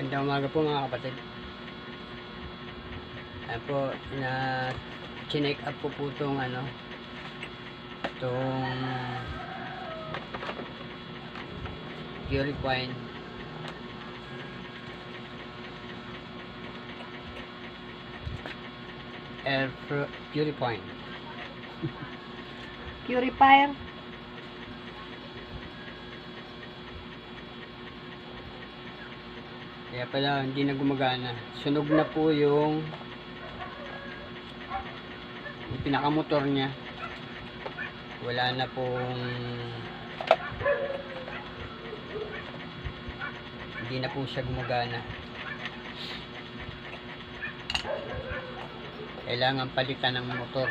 Magandang umaga po mga kapatid. Ayan po, na chinek up ko po itong ano, itong purifying air pu- purifying. Purifier. Kaya pala hindi na gumagana. Sunog na po yung yung pinakamotor niya. Wala na pong hindi na po siya gumagana. Kailangan palitan ng motor.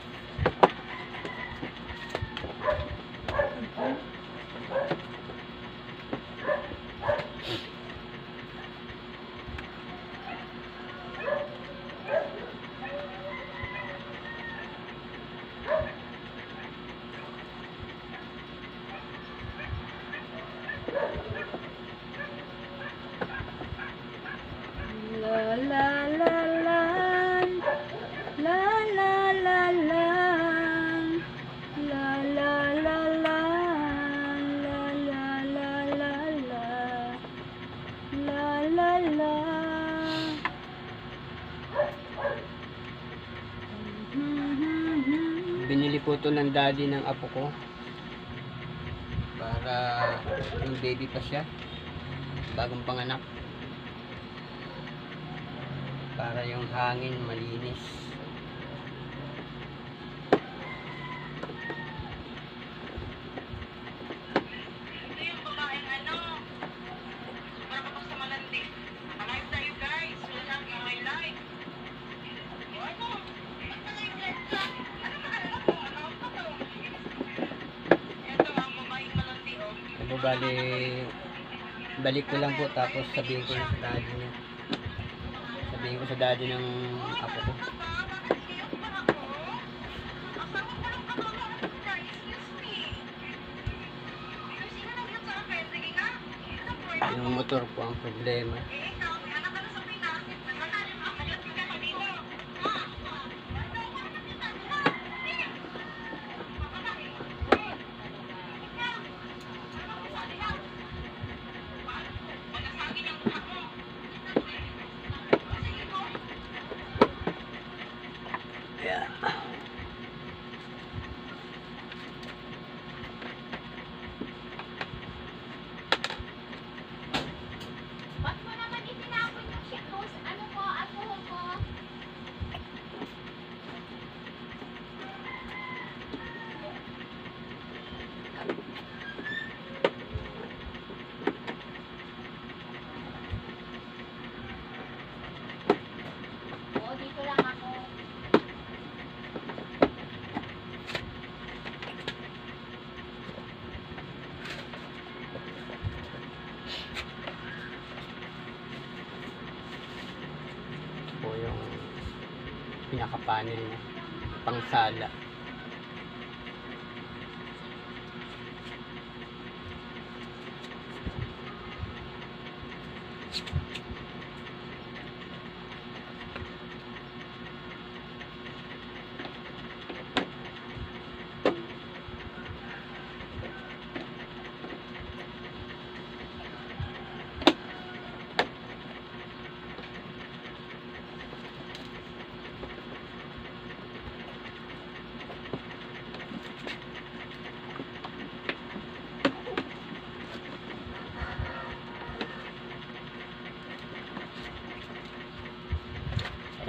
Binili po to ng daddy ng apo ko. Para yung baby pa siya. Bagong panganak. Para yung hangin malinis. Ano bali, balik ko lang po tapos sabihin ko sa daddy niya. Sabihin ko sa daddy ng apo ko. Bakit pa ako? Asawa ko pinaka-panel niya. Pangsala.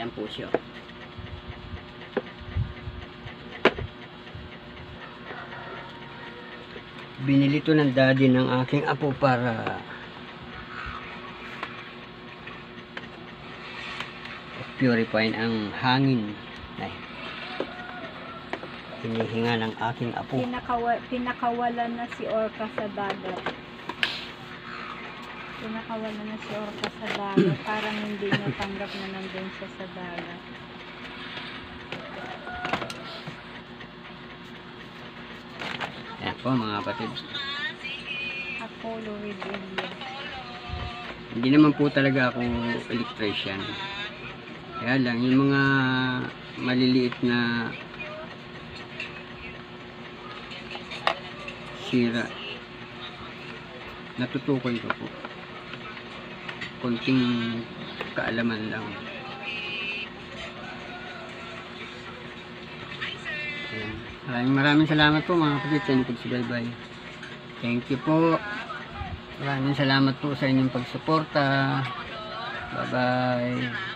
Ayan po siya. Binili to ng daddy ng aking apo para purifying ang hangin. Ay, hinihinga ng aking apo. Pinakawa, pinakawalan na si Orca sa dagat. Pinakawala na si Orca sa dagat. Parang hindi niya tanggap na nandun siya sa dagat. Yan po mga kapatid. Apollo Rebellion. Hindi naman po talaga ako electrician. Kaya lang, yung mga maliliit na sira, natutukoy ko po. Konting kaalaman lang. Ayan. Maraming maraming salamat po mga kapatid sa likod si Baybay. Thank you po. Maraming salamat po sa inyong pagsuporta. Bye-bye.